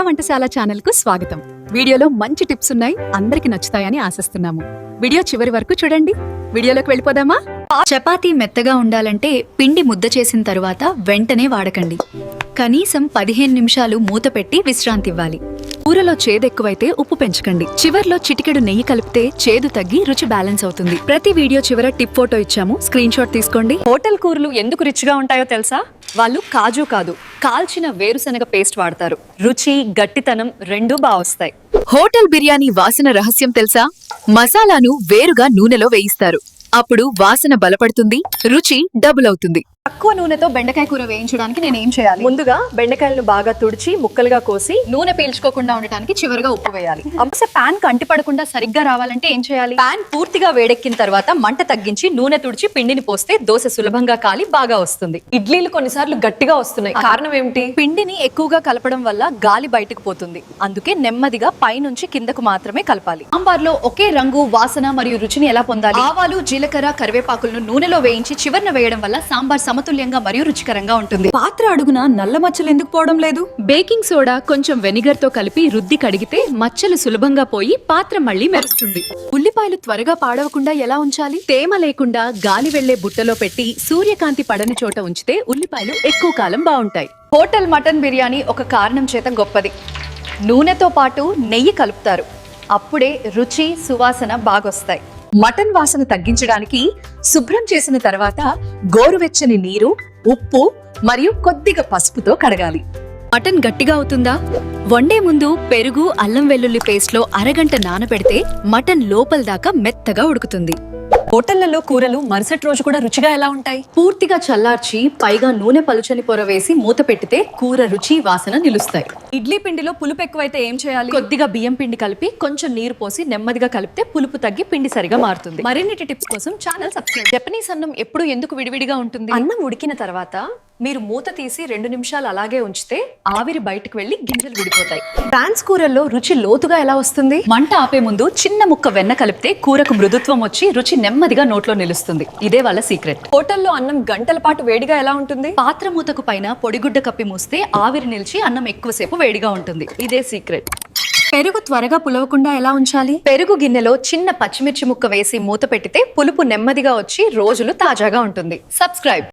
జయ వంటశాల ఛానల్కు స్వాగతం. వీడియోలో మంచి టిప్స్ ఉన్నాయి అందరికి నచ్చుతాయని ఆశిస్తున్నాము. వీడియో చివరి వరకు చూడండి. వీడియోలోకి వెళ్ళిపోదామా? చపాతీ మెత్తగా ఉండాలంటే పిండి ముద్ద చేసిన తరువాత వెంటనే వాడకండి. కనీసం పదిహేను నిమిషాలు మూత పెట్టి విశ్రాంతి ఇవ్వాలి. కూరలో చేదు ఎక్కువైతే ఉప్పు పెంచకండి. చివర్లో చిటికెడు నెయ్యి కలిపితే చేదు తగ్గి రుచి బ్యాలెన్స్ అవుతుంది. ప్రతి వీడియో చివర టిప్ ఫోటో ఇచ్చాము. స్క్రీన్ షాట్ తీసుకోండి. హోటల్ కూరలు ఎందుకు రిచ్గా ఉంటాయో తెలుసా? వాళ్ళు కాజు కాదు కాల్చిన వేరుశనగ పేస్ట్ వాడతారు. రుచి గట్టితనం రెండూ బాగా వస్తాయి. హోటల్ బిర్యానీ వాసన రహస్యం తెలుసా? మసాలాను వేరుగా నూనెలో వేయిస్తారు. అప్పుడు వాసన బలపడుతుంది రుచి డబుల్ అవుతుంది. తక్కువ నూనెతో బెండకాయ కూర వేయించడానికి నేను ఏం చేయాలి? ముందుగా బెండకాయలను బాగా తుడిచి ముక్కలుగా కోసి నూనె పీల్చుకోకుండా ఉండటానికి చివరిగా ఉప్పు వేయాలి. అమ్మసే పాన్ కంటిపడకుండా సరిగ్గా రావాలంటే ఏం చేయాలి? పాన్ పూర్తిగా వేడెక్కిన తర్వాత మంట తగ్గించి నూనె తుడిచి పిండిని పోస్తే దోశ సులభంగా కాలి బాగా వస్తుంది. ఇడ్లీలు కొన్నిసార్లు గట్టిగా వస్తున్నాయి. కారణం ఏమిటి? పిండిని ఎక్కువగా కలపడం వల్ల గాలి బయటకు పోతుంది. అందుకే నెమ్మదిగా పైనుంచి కిందకు మాత్రమే కలపాలి. సాంబార్లో ఒకే రంగు వాసన మరియు రుచిని ఎలా పొందాలి? ఆవాలు జీలకర్ర కరివేపాకులను నూనెలో వేయించి చివరన వేయడం వల్ల సాంబార్ సమతుల్యంగా మరియు రుచికరంగా ఉంటుంది. పాత్ర అడుగున నల్ల మచ్చలు ఎందుకు పోవడం లేదు? బేకింగ్ సోడా కొంచెం వెనిగర్తో కలిపి రుద్ది కడిగితే మచ్చలు సులభంగా పోయి పాత్ర మళ్ళీ మెరుస్తుంది. ఉల్లిపాయలు త్వరగా పాడవకుండా ఎలా ఉంచాలి? తేమ లేకుండా గాలి వెళ్ళే బుట్టలో పెట్టి సూర్యకాంతి పడని చోట ఉంచితే ఉల్లిపాయలు ఎక్కువ కాలం బాగుంటాయి. హోటల్ మటన్ బిర్యానీ ఒక కారణం చేత గొప్పది. నూనెతో పాటు నెయ్యి కలుపుతారు. అప్పుడే రుచి సువాసన బాగొస్తాయి. మటన్ వాసన తగ్గించడానికి శుభ్రం చేసిన తర్వాత గోరువెచ్చని నీరు ఉప్పు మరియు కొద్దిగా పసుపుతో కడగాలి. మటన్ గట్టిగా అవుతుందా? వండే ముందు పెరుగు అల్లం వెల్లుల్లి పేస్ట్లో అరగంట నానబెడితే మటన్ లోపల దాకా మెత్తగా ఉడుకుతుంది. హోటళ్ళలో కూరలు మరుసటి రోజు కూడా రుచిగా ఎలా ఉంటాయి? పూర్తిగా చల్లార్చి పైగా నూనె పలుచని పొర వేసి మూత పెట్టితే కూర రుచి వాసన నిలుస్తాయి. ఇడ్లీ పిండిలో పులుపు ఎక్కువైతే ఏం చేయాలి? కొద్దిగా బియ్యం పిండి కలిపి కొంచెం నీరు పోసి నెమ్మదిగా కలిపితే పులుపు తగ్గి పిండి సరిగా మారుతుంది. మరిన్నిటి టిప్స్ కోసం ఛానల్ సబ్స్క్రైబ్ జపనీస్ అన్నం ఎప్పుడు ఎందుకు విడివిడిగా ఉంటుంది? అన్నం ఉడికిన తర్వాత మీరు మూత తీసి రెండు నిమిషాలు అలాగే ఉంచితే ఆవిరి బయటకు వెళ్ళి గింజలు విడిపోతాయి. ఫ్రాన్స్ కూరల్లో రుచి లోతుగా ఎలా వస్తుంది? మంట ఆపే ముందు చిన్న ముక్క వెన్న కలిపితే కూరకు మృదుత్వం వచ్చి రుచి నెమ్మదిగా నోట్లో నిలుస్తుంది. ఇదే వాళ్ళ సీక్రెట్. హోటల్లో అన్నం గంటల పాటు వేడిగా ఎలా ఉంటుంది? పాత్ర మూతకు పైన పొడిగుడ్డ కప్పి మూస్తే ఆవిరి నిలిచి అన్నం ఎక్కువసేపు వేడిగా ఉంటుంది. ఇదే సీక్రెట్. పెరుగు త్వరగా పులవకుండా ఎలా ఉంచాలి? పెరుగు గిన్నెలో చిన్న పచ్చిమిర్చి ముక్క వేసి మూత పెట్టితే పులుపు నెమ్మదిగా వచ్చి రోజులు తాజాగా ఉంటుంది. సబ్స్క్రైబ్.